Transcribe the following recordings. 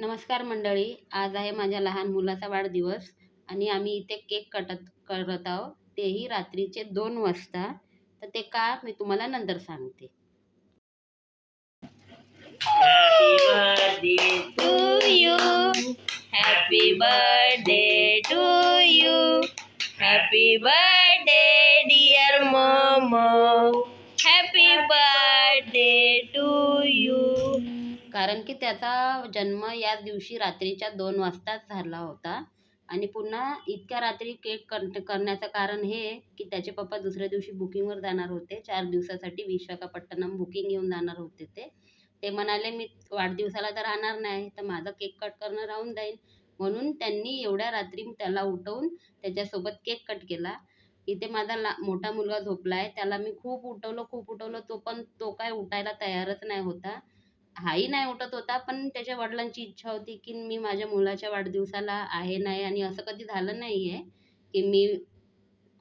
नमस्कार मंडळी आज आहे माझ्या लहान मुलाचा वाढदिवस आणि आम्ही इथे केक कटत करत आहोत. तेही रात्रीचे दोन वाजता. तर ते का मी तुम्हाला नंतर सांगते. Happy birthday to you happy birthday कारण की त्याचा जन्म या दिवशी रात्रीच्या दोन वाजताच झाला होता. आणि पुन्हा इतक्या रात्री केक कर करण्याचं कारण हे की त्याचे पप्पा दुसऱ्या दिवशी बुकिंगवर जाणार होते. चार दिवसासाठी विशाखापट्टणम बुकिंग घेऊन जाणार होते ते. ते म्हणाले मी वाढदिवसाला तर राहणार नाही तर माझं केक कट करणं राहून जाईल. म्हणून त्यांनी एवढ्या रात्री त्याला उठवून त्याच्यासोबत केक कट केला. इथे माझा ला मोठा मुलगा झोपला आहे त्याला मी खूप उठवलं खूप उठवलं तो पण तो काय उठायला तयारच नाही होता. हाही नाही उठत होता पण त्याच्या वडिलांची इच्छा होती की मी माझ्या मुलाच्या वाढदिवसाला आहे नाही आणि असं कधी झालं नाही आहे की मी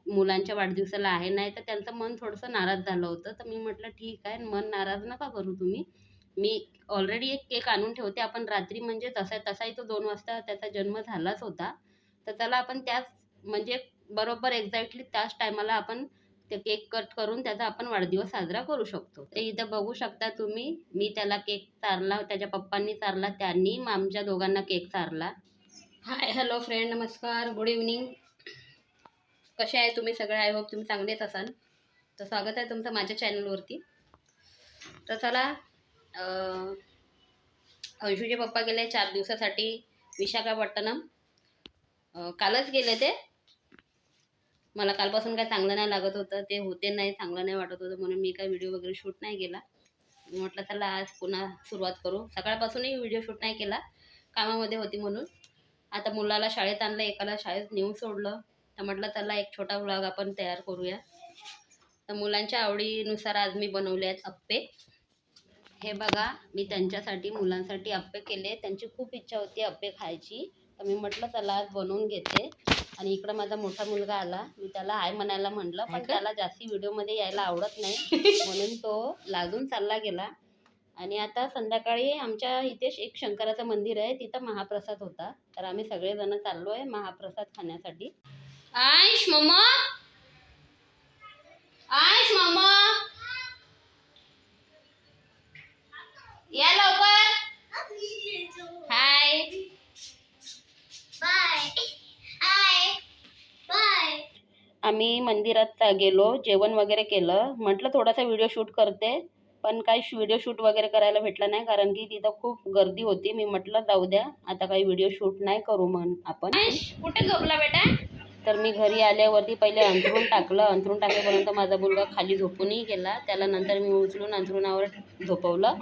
मुलांच्या वाढदिवसाला आहे नाही तर त्यांचं मन थोडंसं नाराज झालं होतं. तर मी म्हटलं ठीक आहे मन नाराज नका करू तुम्ही. मी ऑलरेडी एक केक आणून ठेवते. आपण रात्री म्हणजे तसा तसाही तो दोन वाजता त्याचा जन्म झालाच होता. तर त्याला आपण त्याच म्हणजे बरोबर एक्झॅक्टली त्याच टायमाला आपण ते केक कट करून त्याचा आपण वाढदिवस साजरा करू शकतो. ते इथं बघू शकता तुम्ही मी त्याला केक चारला त्याच्या पप्पांनी चारला त्यांनी आमच्या दोघांना केक चारला. हाय हॅलो फ्रेंड नमस्कार गुड इव्हनिंग कसे आहे तुम्ही सगळे? आय होप तुम्ही चांगलेच असाल. तर स्वागत आहे तुमचं माझ्या चॅनलवरती तर चला अंशूचे पप्पा गेले चार दिवसासाठी विशाखापट्टणम. कालच गेले ते. मला कालपासून काय चांगलं नाही लागत होतं ते होते नाही चांगलं नाही वाटत होतं म्हणून मी काय व्हिडिओ वगैरे शूट नाही केला. म्हटलं चला आज पुन्हा सुरुवात करू. सकाळपासूनही व्हिडिओ शूट नाही केला कामामध्ये होती म्हणून. आता मुलाला शाळेत आणलं एकाला शाळेत नेऊन सोडलं. तर म्हटलं चला एक छोटा व्लॉग आपण तयार करूया. तर मुलांच्या आवडीनुसार आज मी बनवले आहेत अप्पे. हे बघा मी त्यांच्यासाठी मुलांसाठी अप्पे केले. त्यांची खूप इच्छा होती अप्पे खायची. तर मी म्हटलं चला आज बनवून घेते. आणि इकडं माझा मोठा मुलगा आला. मी त्याला हाय म्हणायला म्हटलं पण त्याला जास्ती व्हिडिओमध्ये यायला आवडत नाही. म्हणून तो लाजून चालला गेला. आणि आता संध्याकाळी आमच्या इथे एक शंकराचं मंदिर आहे. तिथं महाप्रसाद होता. तर आम्ही सगळेजण चाललो आहे महाप्रसाद खाण्यासाठी. आयुष मम्मा आयुष मम्मा या लवकर हाय आम्ही मंदिरात गेलो जेवण वगैरे केलं. म्हटलं थोडासा व्हिडिओ शूट करते पण काही व्हिडिओ शूट वगैरे करायला भेटलं नाही कारण की तिथं खूप गर्दी होती. मी म्हटलं जाऊ द्या आता काही व्हिडिओ शूट नाही करू म्हण आपण. कुठे झोपला बेटा? तर मी घरी आल्यावरती पहिले अंथरून टाकलं. अंथरून टाकेपर्यंत माझा मुलगा खाली झोपूनही गेला. त्याला नंतर मी उचलून अंथरुणावर झोपवलं.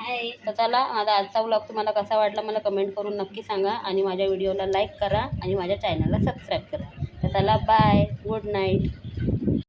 तर चला माझा आजचा व्लॉग तुम्हाला कसा वाटला मला कमेंट करून नक्की सांगा. आणि माझ्या व्हिडिओला लाईक करा आणि माझ्या चॅनलला सबस्क्राईब करा. चला बाय गुड नाईट